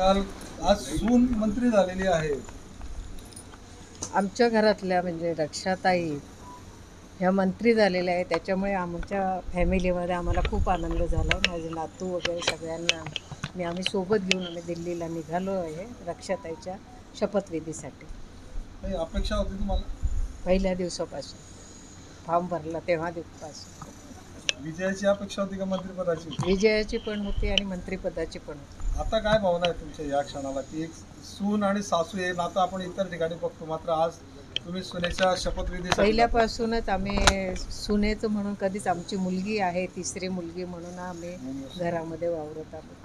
सांगाल आज सून मंत्री झालेली आहे. आमच्या घरातल्या म्हणजे रक्षाताई ह्या मंत्री झालेल्या आहे त्याच्यामुळे आमच्या फॅमिलीमध्ये आम्हाला खूप आनंद झाला. माझे नातू वगैरे सगळ्यांना मी आम्ही सोबत घेऊन आम्ही दिल्लीला निघालो आहे रक्षाताईच्या शपथविधीसाठी. काही अपेक्षा होती तुम्हाला? पहिल्या दिवसापासून. फॉर्म भरला तेव्हा दिवसापासून. विजयाची अपेक्षा होती का मंत्रिपदाची? विजयाची पण होती आणि मंत्रिपदाची पण होती. आता काय भावना आहे तुमच्या या क्षणाला? की एक सून आणि सासू हे नातं आपण इतर ठिकाणी बघतो मात्र आज तुम्ही सुनेच्या शपथविधी पहिल्यापासूनच आम्ही सुनेचं म्हणून कधीच आमची मुलगी आहे तिसरी मुलगी म्हणून आम्ही घरामध्ये वावरत आहोत.